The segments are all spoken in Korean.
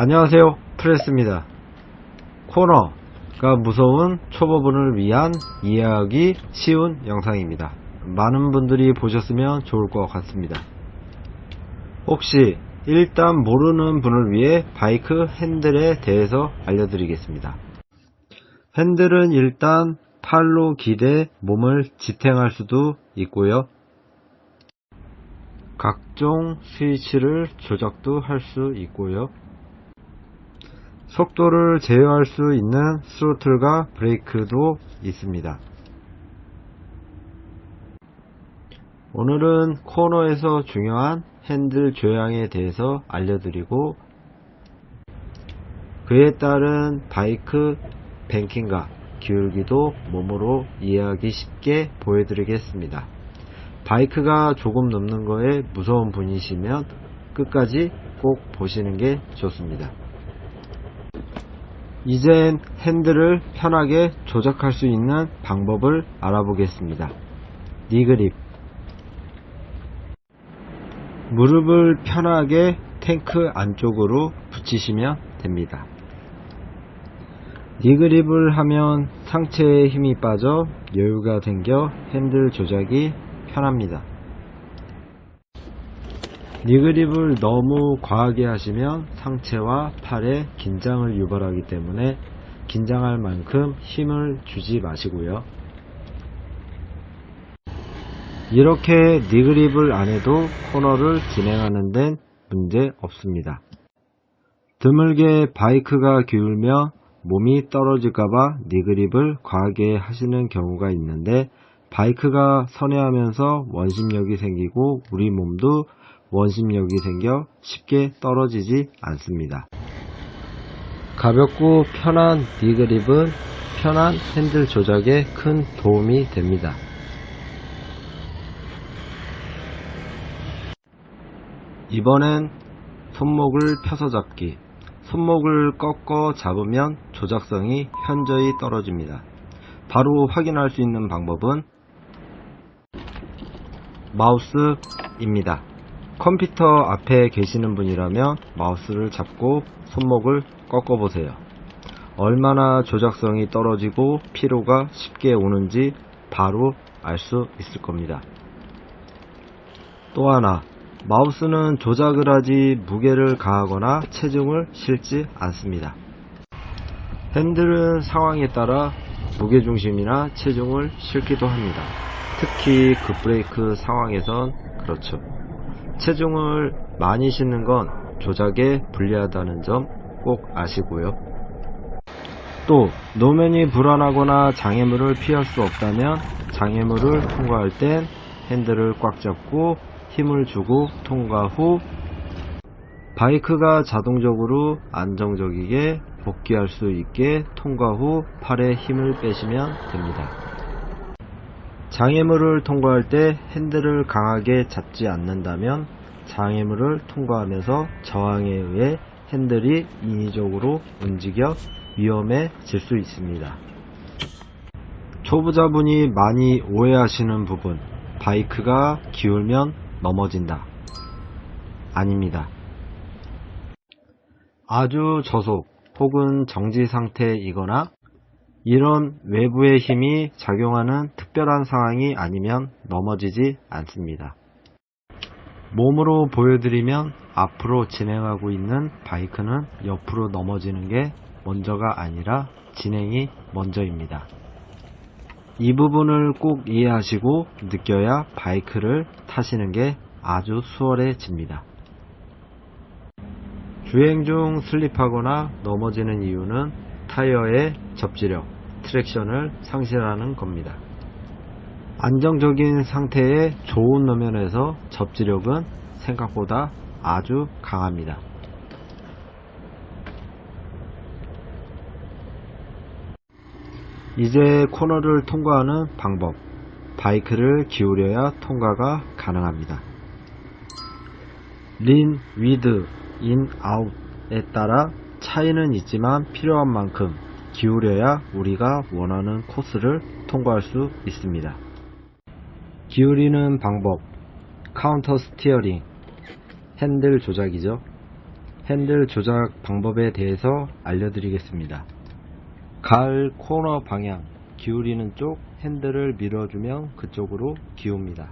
안녕하세요. 프레스입니다. 코너가 무서운 초보분을 위한 이해하기 쉬운 영상입니다. 많은 분들이 보셨으면 좋을 것 같습니다. 혹시 일단 모르는 분을 위해 바이크 핸들에 대해서 알려드리겠습니다. 핸들은 일단 팔로 기대 몸을 지탱할 수도 있고요. 각종 스위치를 조작도 할 수 있고요 속도를 제어할 수 있는 스로틀과 브레이크도 있습니다. 오늘은 코너에서 중요한 핸들 조향에 대해서 알려드리고 그에 따른 바이크 뱅킹과 기울기도 몸으로 이해하기 쉽게 보여드리겠습니다. 바이크가 조금 넘는 거에 무서운 분이시면 끝까지 꼭 보시는 게 좋습니다. 이젠 핸들을 편하게 조작할 수 있는 방법을 알아보겠습니다. 니그립 무릎을 편하게 탱크 안쪽으로 붙이시면 됩니다. 니그립을 하면 상체에 힘이 빠져 여유가 생겨 핸들 조작이 편합니다. 니그립을 너무 과하게 하시면 상체와 팔에 긴장을 유발하기 때문에 긴장할 만큼 힘을 주지 마시고요. 이렇게 니그립을 안 해도 코너를 진행하는 데는 문제 없습니다. 드물게 바이크가 기울며 몸이 떨어질까봐 니그립을 과하게 하시는 경우가 있는데 바이크가 선회하면서 원심력이 생기고 우리 몸도 원심력이 생겨 쉽게 떨어지지 않습니다. 가볍고 편한 니그립은 편한 핸들 조작에 큰 도움이 됩니다. 이번엔 손목을 펴서 잡기. 손목을 꺾어 잡으면 조작성이 현저히 떨어집니다. 바로 확인할 수 있는 방법은 마우스입니다. 컴퓨터 앞에 계시는 분이라면 마우스를 잡고 손목을 꺾어 보세요. 얼마나 조작성이 떨어지고 피로가 쉽게 오는지 바로 알 수 있을 겁니다. 또 하나, 마우스는 조작을 하지 무게를 가하거나 체중을 실지 않습니다. 핸들은 상황에 따라 무게중심이나 체중을 실기도 합니다. 특히 급브레이크 상황에선 그렇죠. 체중을 많이 싣는 건 조작에 불리하다는 점 꼭 아시고요. 또 노면이 불안하거나 장애물을 피할 수 없다면 장애물을 통과할 땐 핸들을 꽉 잡고 힘을 주고 통과 후 바이크가 자동적으로 안정적이게 복귀할 수 있게 통과 후 팔에 힘을 빼시면 됩니다. 장애물을 통과할 때 핸들을 강하게 잡지 않는다면 장애물을 통과하면서 저항에 의해 핸들이 인위적으로 움직여 위험해질 수 있습니다. 초보자분이 많이 오해하시는 부분 바이크가 기울면 넘어진다. 아닙니다. 아주 저속 혹은 정지 상태이거나 이런 외부의 힘이 작용하는 특별한 상황이 아니면 넘어지지 않습니다. 몸으로 보여드리면 앞으로 진행하고 있는 바이크는 옆으로 넘어지는 게 먼저가 아니라 진행이 먼저입니다. 이 부분을 꼭 이해하시고 느껴야 바이크를 타시는 게 아주 수월해집니다. 주행 중 슬립하거나 넘어지는 이유는 타이어의 접지력, 트랙션을 상실하는 겁니다. 안정적인 상태의 좋은 노면에서 접지력은 생각보다 아주 강합니다. 이제 코너를 통과하는 방법. 바이크를 기울여야 통과가 가능합니다. 린, 위드, 인, 아웃에 따라 차이는 있지만 필요한 만큼 기울여야 우리가 원하는 코스를 통과할 수 있습니다. 기울이는 방법. 카운터 스티어링. 핸들 조작이죠. 핸들 조작 방법에 대해서 알려드리겠습니다. 갈 코너 방향, 기울이는 쪽 핸들을 밀어주면 그쪽으로 기웁니다.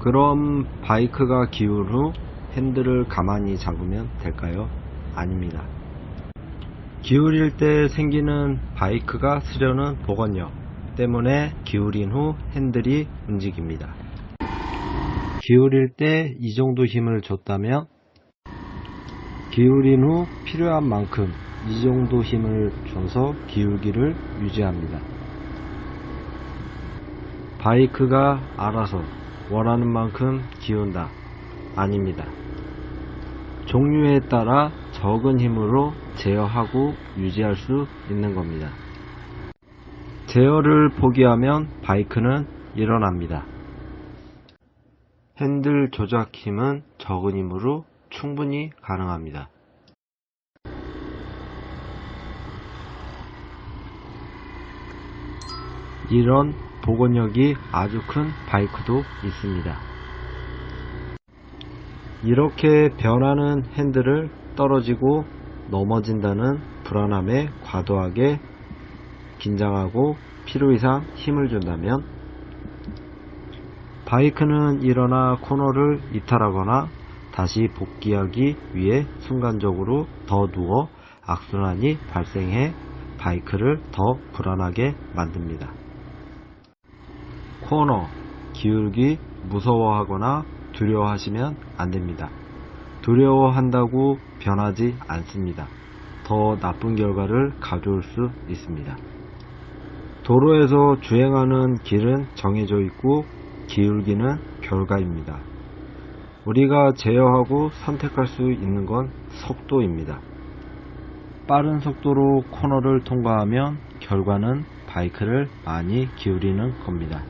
그럼 바이크가 기울 후 핸들을 가만히 잡으면 될까요? 아닙니다. 기울일 때 생기는 바이크가 쓰려는 복원력 때문에 기울인 후 핸들이 움직입니다. 기울일 때 이 정도 힘을 줬다면 기울인 후 필요한 만큼 이 정도 힘을 줘서 기울기를 유지합니다. 바이크가 알아서 원하는 만큼 기운다. 아닙니다. 종류에 따라 적은 힘으로 제어하고 유지할 수 있는 겁니다. 제어를 포기하면 바이크는 일어납니다. 핸들 조작 힘은 적은 힘으로 충분히 가능합니다. 이런 복원력이 아주 큰 바이크도 있습니다. 이렇게 변하는 핸들을 떨어지고 넘어진다는 불안함에 과도하게 긴장하고 필요 이상 힘을 준다면 바이크는 일어나 코너를 이탈하거나 다시 복귀하기 위해 순간적으로 더 누워 악순환이 발생해 바이크를 더 불안하게 만듭니다. 코너, 기울기, 무서워하거나 두려워하시면 안 됩니다. 두려워한다고 변하지 않습니다. 더 나쁜 결과를 가져올 수 있습니다. 도로에서 주행하는 길은 정해져 있고 기울기는 결과입니다. 우리가 제어하고 선택할 수 있는 건 속도입니다. 빠른 속도로 코너를 통과하면 결과는 바이크를 많이 기울이는 겁니다.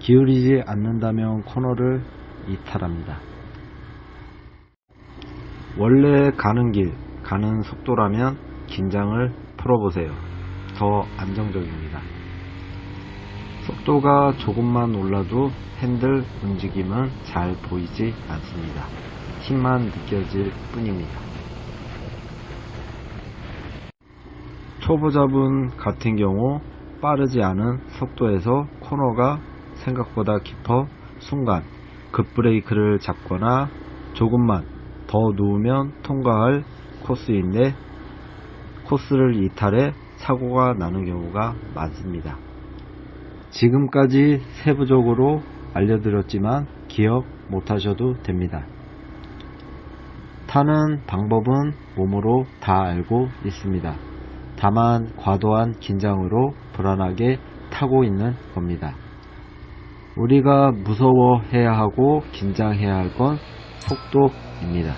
기울이지 않는다면 코너를 이탈합니다. 원래 가는 길, 가는 속도라면 긴장을 풀어보세요. 더 안정적입니다. 속도가 조금만 올라도 핸들 움직임은 잘 보이지 않습니다. 힘만 느껴질 뿐입니다. 초보자분 같은 경우 빠르지 않은 속도에서 코너가 생각보다 깊어 순간 급브레이크를 잡거나 조금만 더 누우면 통과할 코스인데 코스를 이탈해 사고가 나는 경우가 많습니다. 지금까지 세부적으로 알려드렸지만 기억 못하셔도 됩니다. 타는 방법은 몸으로 다 알고 있습니다. 다만 과도한 긴장으로 불안하게 타고 있는 겁니다. 우리가 무서워해야 하고 긴장해야 할 건 속도입니다.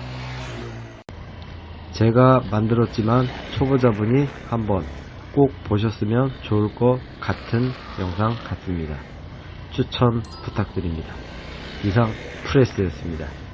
제가 만들었지만 초보자분이 한번 꼭 보셨으면 좋을 것 같은 영상 같습니다. 추천 부탁드립니다. 이상 프레스였습니다.